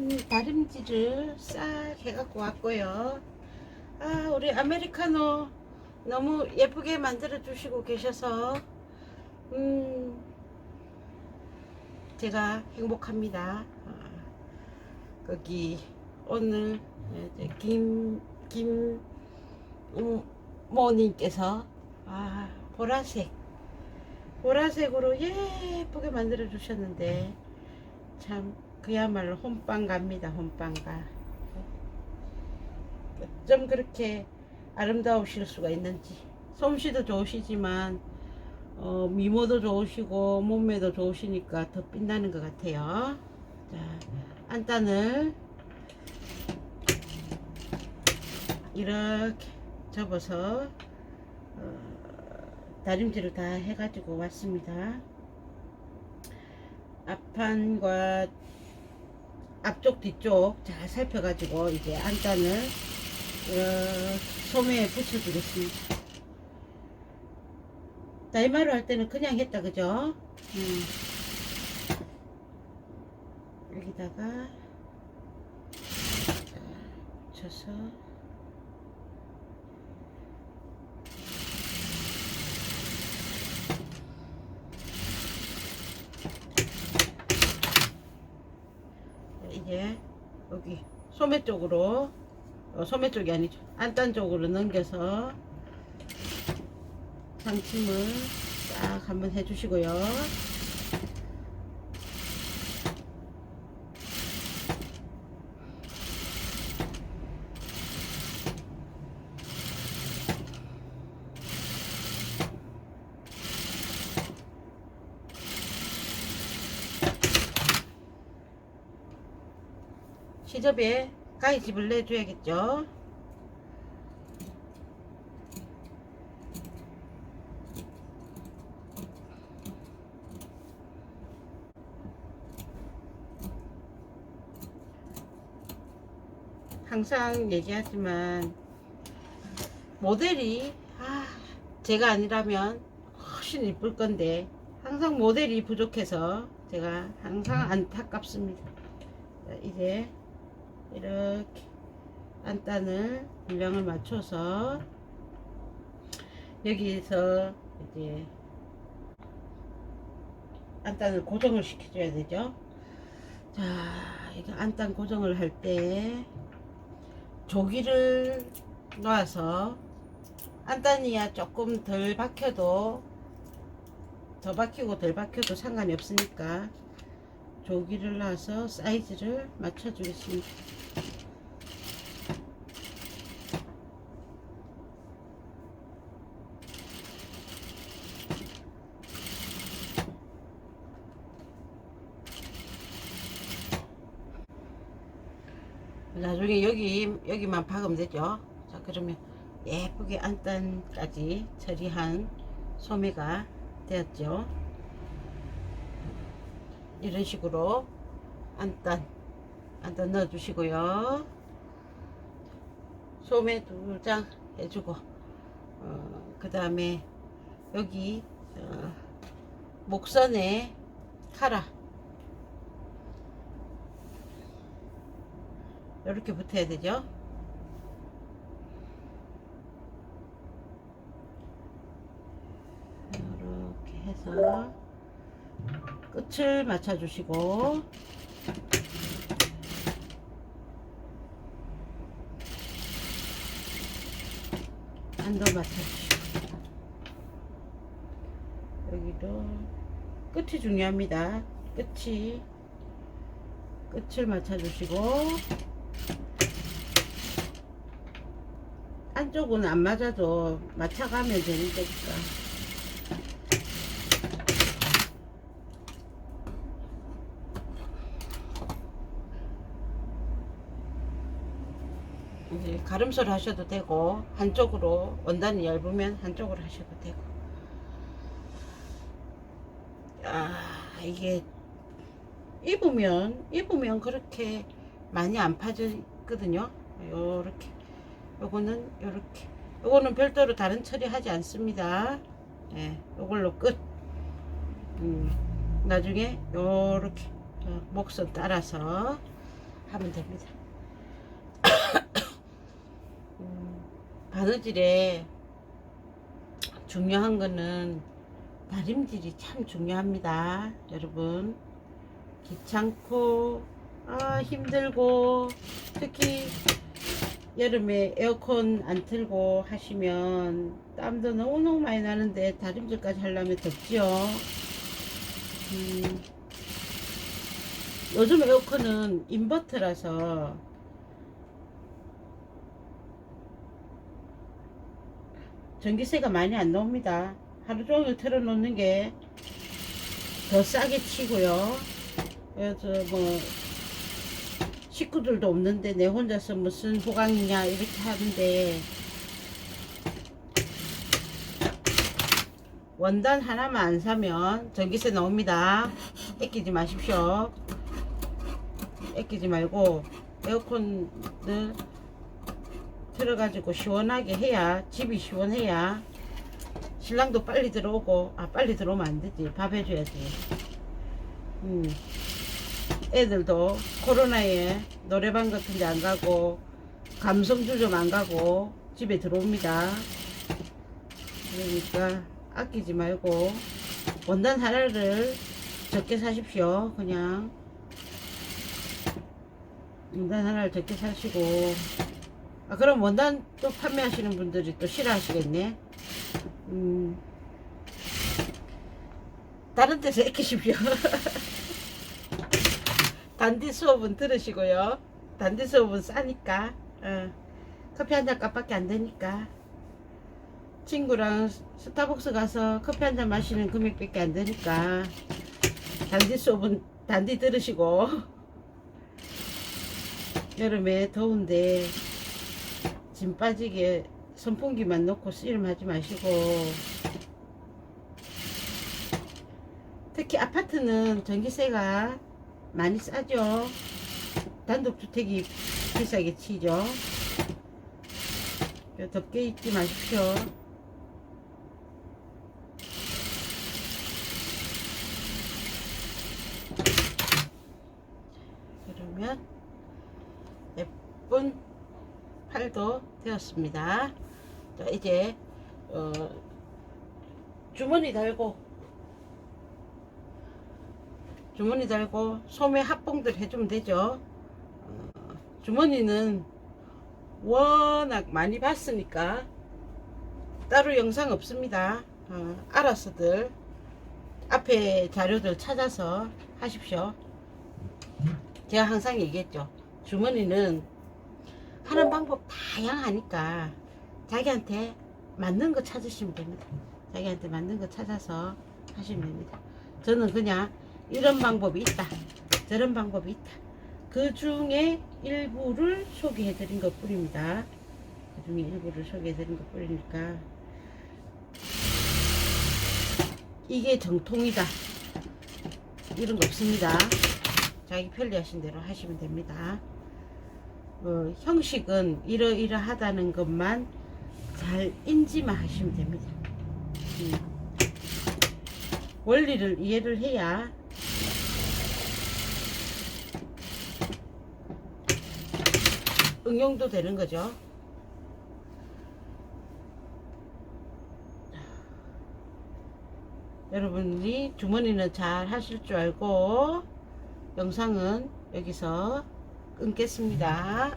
음, 다림질을 싹 해갖고 왔고요. 아, 우리 아메리카노 너무 예쁘게 만들어 주시고 계셔서, 음, 제가 행복합니다. 아, 거기 오늘 이제 김, 김, 음, 모님께서, 아, 보라색, 보라색으로 예쁘게 만들어 주셨는데, 참 그야말로 혼빵 갑니다 혼빵 가. 좀 그렇게 아름다우실 수가 있는지. 솜씨도 좋으시지만 어, 미모도 좋으시고 몸매도 좋으시니까 더 빛나는 것 같아요. 자 안단을 이렇게 접어서 어, 다림질을 다 해가지고 왔습니다. 앞판과 앞쪽 뒤쪽 잘 살펴가지고 이제 안단을 이렇게 소매에 붙여주겠습니다. 다이마루 할 때는 그냥 했다 그죠? 음. 여기다가 자, 붙여서 이제 여기 소매 쪽으로. 어, 소매 쪽이 아니죠. 안단 쪽으로 넘겨서 상침을 딱 한번 해주시고요. 시접에 가위집을 내줘야겠죠. 항상 얘기하지만 모델이 아, 제가 아니라면 훨씬 이쁠 건데 항상 모델이 부족해서 제가 항상 안타깝습니다. 자, 이제 이렇게 안단을 분량을 맞춰서 여기에서 이제 안단을 고정을 시켜줘야 되죠. 자, 이게 안단 고정을 할 때 조기를 놔서 안단이야 조금 덜 박혀도 더 박히고 덜 박혀도 상관이 없으니까 조기를 놔서 사이즈를 맞춰 주겠습니다. 나중에 여기 여기만 박으면 되죠. 자 그러면 예쁘게 안단까지 처리한 소매가 되었죠. 이런 식으로 안단 안단 넣어 주시고요. 소매 두 장 해주고 어, 그 다음에 여기 어, 목선에 카라. 이렇게 붙어야 되죠? 이렇게 해서 끝을 맞춰 주시고. 한도 맞춰 주시고. 여기도 끝이 중요합니다. 끝이. 끝을 맞춰 주시고. 안쪽은 안 맞아도 맞춰가면 되는 거니까 가름소를 하셔도 되고 한쪽으로 원단이 얇으면 한쪽으로 하셔도 되고. 아 이게 입으면 입으면 그렇게 많이 안 파지거든요. 요렇게. 요거는 요렇게. 요거는 별도로 다른 처리하지 않습니다. 예 요걸로 끝. 음, 나중에 요렇게 어, 목선 따라서 하면 됩니다. 음, 바느질에 중요한 거는 다림질이 참 중요합니다. 여러분. 귀찮고, 아, 힘들고, 특히 여름에 에어컨 안 틀고 하시면 땀도 너무너무 많이 나는데 다림질까지 하려면 덥지요. 음, 요즘 에어컨은 인버터라서 전기세가 많이 안 나옵니다. 하루 종일 틀어놓는 게 더 싸게 치고요. 그래서 뭐 식구들도 없는데 내 혼자서 무슨 호강이냐 이렇게 하는데 원단 하나만 안 사면 전기세 나옵니다. 아끼지 마십시오. 아끼지 말고 에어컨을 틀어가지고 시원하게 해야 집이 시원해야 신랑도 빨리 들어오고 아 빨리 들어오면 안 되지 밥 해줘야지. 음. 애들도 코로나에 노래방 같은 데 안 가고 감성주 좀안 가고 집에 들어옵니다. 그러니까 아끼지 말고 원단 하나를 적게 사십시오. 그냥 원단 하나를 적게 사시고 아 그럼 원단 또 판매하시는 분들이 또 싫어하시겠네. 음 다른 데서 아끼십시오. 단디 수업은 들으시고요. 단디 수업은 싸니까. 어, 커피 한 잔 값밖에 안 되니까. 친구랑 스타벅스 가서 커피 한 잔 마시는 금액밖에 안 되니까. 단디 수업은 단디 들으시고. 여름에 더운데 짐 빠지게 선풍기만 놓고 씨름하지 마시고. 특히 아파트는 전기세가 많이 싸죠. 단독주택이 비싸게 치죠. 덥게 입지 마십시오. 그러면 예쁜 팔도 되었습니다. 자, 이제 어, 주머니 달고 주머니 달고 소매 합봉들 해주면 되죠. 어, 주머니는 워낙 많이 봤으니까 따로 영상 없습니다. 어, 알아서들 앞에 자료들 찾아서 하십시오. 제가 항상 얘기했죠. 주머니는 하는 방법 다양하니까 자기한테 맞는 거 찾으시면 됩니다. 자기한테 맞는 거 찾아서 하시면 됩니다. 저는 그냥 이런 방법이 있다. 저런 방법이 있다. 그 중에 일부를 소개해 드린 것 뿐입니다. 그 중에 일부를 소개해 드린 것 뿐이니까 이게 정통이다. 이런 거 없습니다. 자기 편리하신 대로 하시면 됩니다. 어, 형식은 이러이러하다는 것만 잘 인지만 하시면 됩니다. 음. 원리를 이해를 해야 응용도 되는 거죠. 여러분이 주머니는 잘 하실 줄 알고 영상은 여기서 끊겠습니다.